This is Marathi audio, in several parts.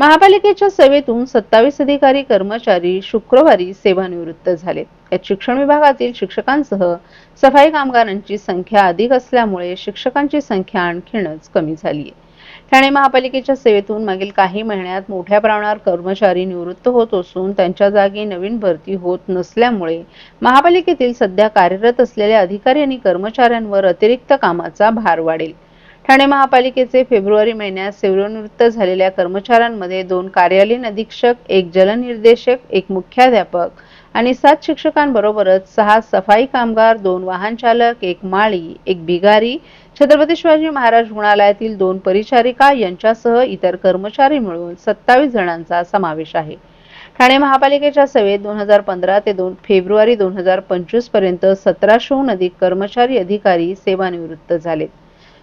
महापालिकेच्या सेवेतून सत्तावीस अधिकारी कर्मचारी शुक्रवारी सेवानिवृत्त झाले यात शिक्षण विभागातील शिक्षकांसह सफाई कामगारांची संख्या अधिक असल्यामुळे शिक्षकांची संख्या आणखीनच कमी झाली आहे. ठाणे महापालिकेच्या सेवेतून मागील काही महिन्यात मोठ्या प्रमाणावर कर्मचारी निवृत्त होत असून त्यांच्या जागी नवीन भरती होत नसल्यामुळे महापालिकेतील सध्या कार्यरत असलेल्या अधिकारी आणि कर्मचाऱ्यांवर अतिरिक्त कामाचा भार वाढेल. ठाणे महापालिकेचे फेब्रुवारी महिन्यात सेवनिवृत्त झालेल्या कर्मचाऱ्यांमध्ये दोन कार्यालयीन अधीक्षक एक जलनिर्देशक एक मुख्याध्यापक आणि सात शिक्षकांबरोबरच सहा सफाई कामगार दोन वाहन चालक एक माळी एक भिगारी छत्रपती शिवाजी महाराज रुग्णालयातील दोन परिचारिका यांच्यासह इतर कर्मचारी मिळून सत्तावीस जणांचा समावेश आहे. ठाणे महापालिकेच्या सेवेत दोन हजार पंधरा ते दोन फेब्रुवारी दोन हजार पंचवीसपर्यंत सतराशेहून अधिक कर्मचारी अधिकारी सेवानिवृत्त झालेत.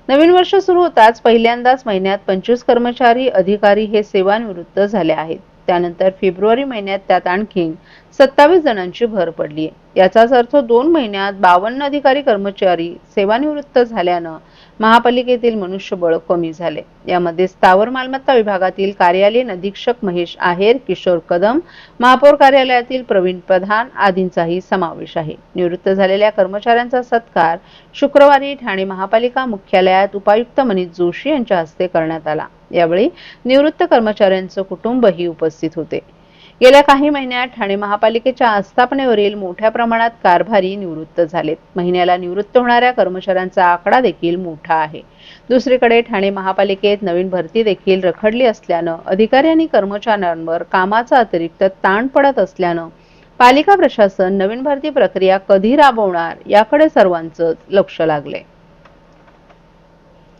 नवीन वर्ष सुरू होताच पहिल्यांदाच महिन्यात पंचवीस कर्मचारी अधिकारी हे सेवानिवृत्त झाले आहेत. त्यानंतर फेब्रुवारी महिन्यात त्यात आणखी सत्तावीस जणांची भर पडली. याचाच अर्थ दोन महिन्यात बावन्न अधिकारी कर्मचारी सेवानिवृत्त झाल्यानं महापालिकेतील मनुष्यबळ कमी झाले. यामध्ये स्थावर मालमत्ता विभागातील कार्यालयीन अधीक्षक महेश आहेर किशोर कदम महापौर कार्यालयातील प्रवीण प्रधान आदींचाही समावेश आहे. निवृत्त झालेल्या कर्मचाऱ्यांचा सत्कार शुक्रवारी ठाणे महापालिका मुख्यालयात उपायुक्त मनीष जोशी यांच्या हस्ते करण्यात आला. यावेळी निवृत्त कर्मचाऱ्यांचं कुटुंबही उपस्थित होते. गेल्या काही महिन्यात ठाणे महापालिकेच्या आस्थापनेवरील मोठ्या प्रमाणात कारभारी निवृत्त झालेत. महिन्याला निवृत्त होणाऱ्या कर्मचाऱ्यांचा आकडा देखील मोठा आहे. दुसरीकडे ठाणे महापालिकेत नवीन भरती देखील रखडली असल्यानं अधिकारी आणि कर्मचाऱ्यांवर कामाचा अतिरिक्त ताण पडत असल्यानं पालिका प्रशासन नवीन भरती प्रक्रिया कधी राबवणार याकडे सर्वांचं लक्ष लागलंय.